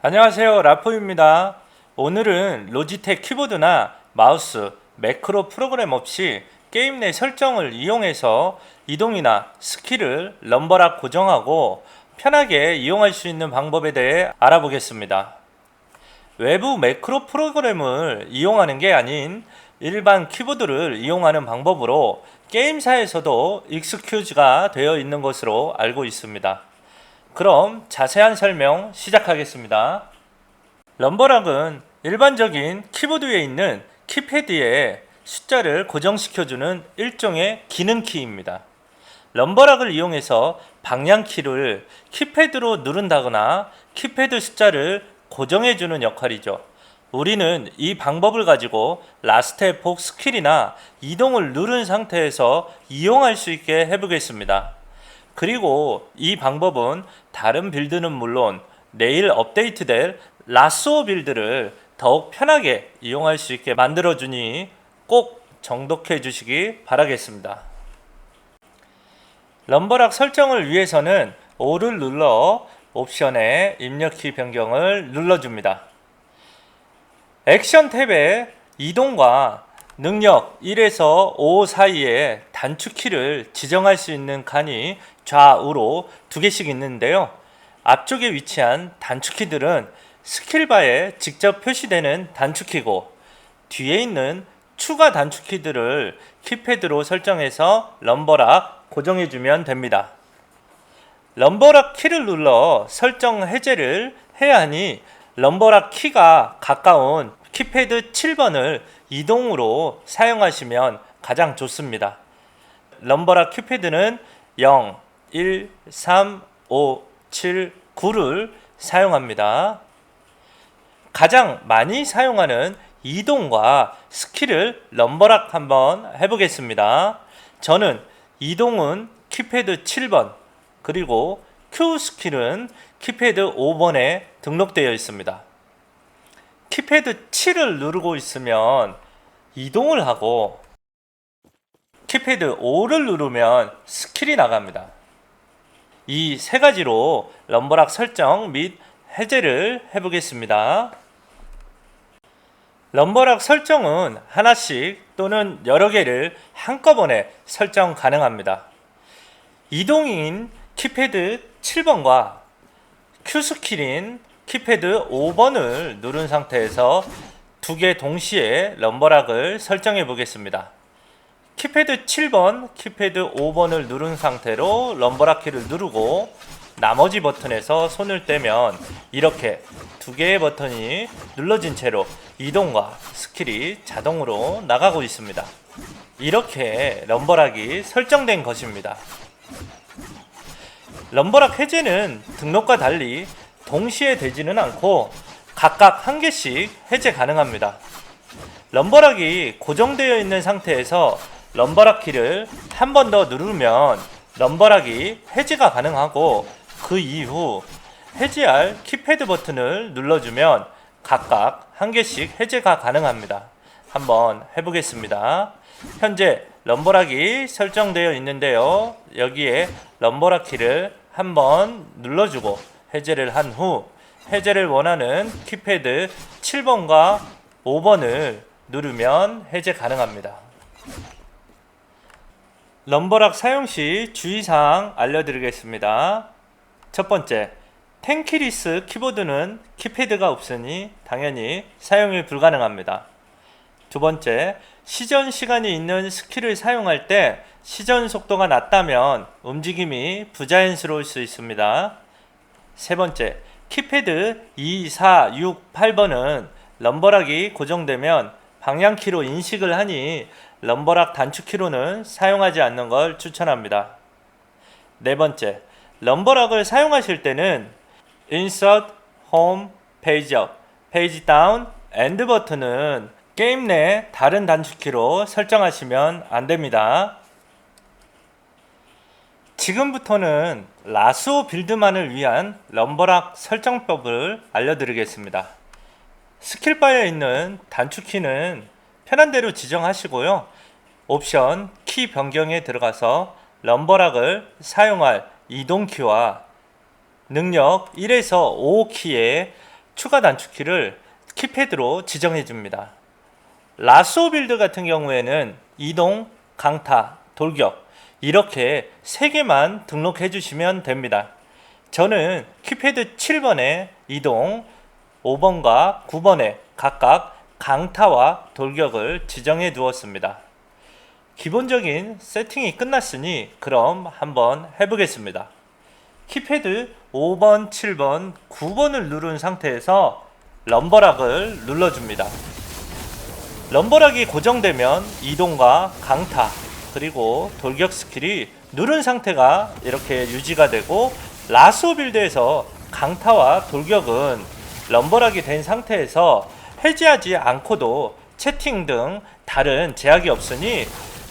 안녕하세요 라포입니다 오늘은 로지텍 키보드나 마우스 매크로 프로그램 없이 게임 내 설정을 이용해서 이동이나 스킬을 럼버락 고정하고 편하게 이용할 수 있는 방법에 대해 알아보겠습니다 외부 매크로 프로그램을 이용하는 게 아닌 일반 키보드를 이용하는 방법으로 게임사에서도 익스큐즈가 되어 있는 것으로 알고 있습니다. 그럼 자세한 설명 시작하겠습니다. 럼버락은 일반적인 키보드 위에 있는 키패드에 숫자를 고정시켜주는 일종의 기능 키입니다. 럼버락을 이용해서 방향키를 키패드로 누른다거나 키패드 숫자를 고정해주는 역할이죠. 우리는 이 방법을 가지고 라스트 에폭 스킬이나 이동을 누른 상태에서 이용할 수 있게 해보겠습니다. 그리고 이 방법은 다른 빌드는 물론 내일 업데이트될 라쏘 빌드를 더욱 편하게 이용할 수 있게 만들어 주니 꼭 정독해 주시기 바라겠습니다. 럼버락 설정을 위해서는 O를 눌러 옵션에 입력키 변경을 눌러줍니다. 액션 탭에 이동과 능력 1에서 5 사이에 단축키를 지정할 수 있는 칸이 좌우로 두 개씩 있는데요. 앞쪽에 위치한 단축키들은 스킬바에 직접 표시되는 단축키고 뒤에 있는 추가 단축키들을 키패드로 설정해서 럼버락 고정해주면 됩니다. 럼버락 키를 눌러 설정 해제를 해야 하니 럼버락 키가 가까운 키패드 7번을 이동으로 사용하시면 가장 좋습니다. 럼버락 키패드는 0, 1, 3, 5, 7, 9를 사용합니다. 가장 많이 사용하는 이동과 스킬을 럼버락 한번 해보겠습니다. 저는 이동은 키패드 7번, 그리고 Q 스킬은 키패드 5번에 등록되어 있습니다. 키패드 7을 누르고 있으면 이동을 하고 키패드 5를 누르면 스킬이 나갑니다. 이 세 가지로 럼버락 설정 및 해제를 해보겠습니다. 럼버락 설정은 하나씩 또는 여러 개를 한꺼번에 설정 가능합니다. 이동인 키패드 7번과 Q 스킬인 키패드 5번을 누른 상태에서 두 개 동시에 럼버락을 설정해 보겠습니다. 키패드 7번, 키패드 5번을 누른 상태로 럼버락 키를 누르고 나머지 버튼에서 손을 떼면 이렇게 두 개의 버튼이 눌러진 채로 이동과 스킬이 자동으로 나가고 있습니다. 이렇게 럼버락이 설정된 것입니다. 럼버락 해제는 등록과 달리 동시에 되지는 않고 각각 한 개씩 해제 가능합니다. 럼버락이 고정되어 있는 상태에서 럼버락 키를 한 번 더 누르면 럼버락이 해제가 가능하고 그 이후 해제할 키패드 버튼을 눌러주면 각각 한 개씩 해제가 가능합니다. 한번 해보겠습니다. 현재 럼버락이 설정되어 있는데요. 여기에 럼버락 키를 한번 눌러주고 해제를 한 후 해제를 원하는 키패드 7번과 5번을 누르면 해제 가능합니다. 럼버락 사용 시 주의사항 알려드리겠습니다. 첫 번째, 탱키리스 키보드는 키패드가 없으니 당연히 사용이 불가능합니다. 두 번째, 시전 시간이 있는 스킬을 사용할 때 시전 속도가 낮다면 움직임이 부자연스러울 수 있습니다. 세 번째, 키패드 2, 4, 6, 8번은 럼버락이 고정되면 방향키로 인식을 하니 럼버락 단축키로는 사용하지 않는 걸 추천합니다. 네 번째, 럼버락을 사용하실 때는 Insert, Home, Page Up, Page Down, End 버튼은 게임 내 다른 단축키로 설정하시면 안 됩니다. 지금부터는 라스오 빌드만을 위한 럼버락 설정법을 알려드리겠습니다. 스킬바에 있는 단축키는 편한 대로 지정하시고요. 옵션 키 변경에 들어가서 럼버락을 사용할 이동키와 능력 1에서 5 키의 추가 단축키를 키패드로 지정해 줍니다. 라쏘 빌드 같은 경우에는 이동, 강타, 돌격 이렇게 세 개만 등록해 주시면 됩니다. 저는 키패드 7번에 이동, 5번과 9번에 각각 강타와 돌격을 지정해 두었습니다. 기본적인 세팅이 끝났으니 그럼 한번 해보겠습니다. 키패드 5번, 7번, 9번을 누른 상태에서 럼버락을 눌러줍니다. 럼버락이 고정되면 이동과 강타 그리고 돌격 스킬이 누른 상태가 이렇게 유지가 되고 라스오 빌드에서 강타와 돌격은 럼버락이 된 상태에서 해제하지 않고도 채팅 등 다른 제약이 없으니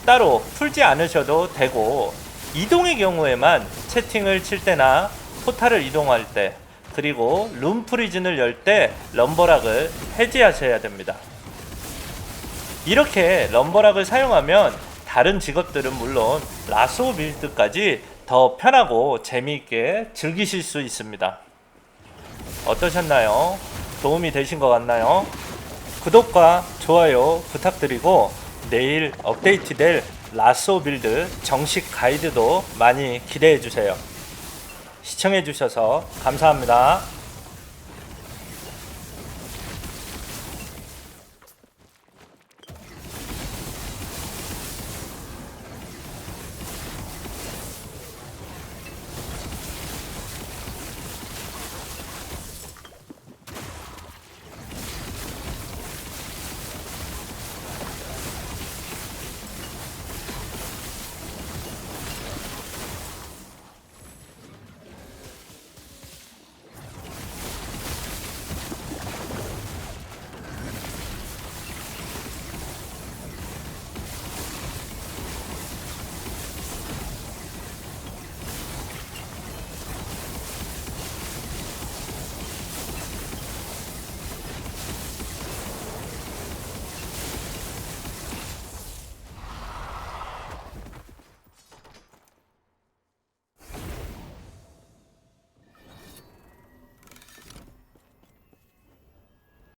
따로 풀지 않으셔도 되고 이동의 경우에만 채팅을 칠 때나 포탈을 이동할 때 그리고 룸 프리즌을 열 때 럼버락을 해제하셔야 됩니다. 이렇게 럼버락을 사용하면 다른 직업들은 물론 라스오 빌드까지 더 편하고 재미있게 즐기실 수 있습니다. 어떠셨나요? 도움이 되신 것 같나요? 구독과 좋아요 부탁드리고 내일 업데이트될 라스오 빌드 정식 가이드도 많이 기대해 주세요. 시청해 주셔서 감사합니다.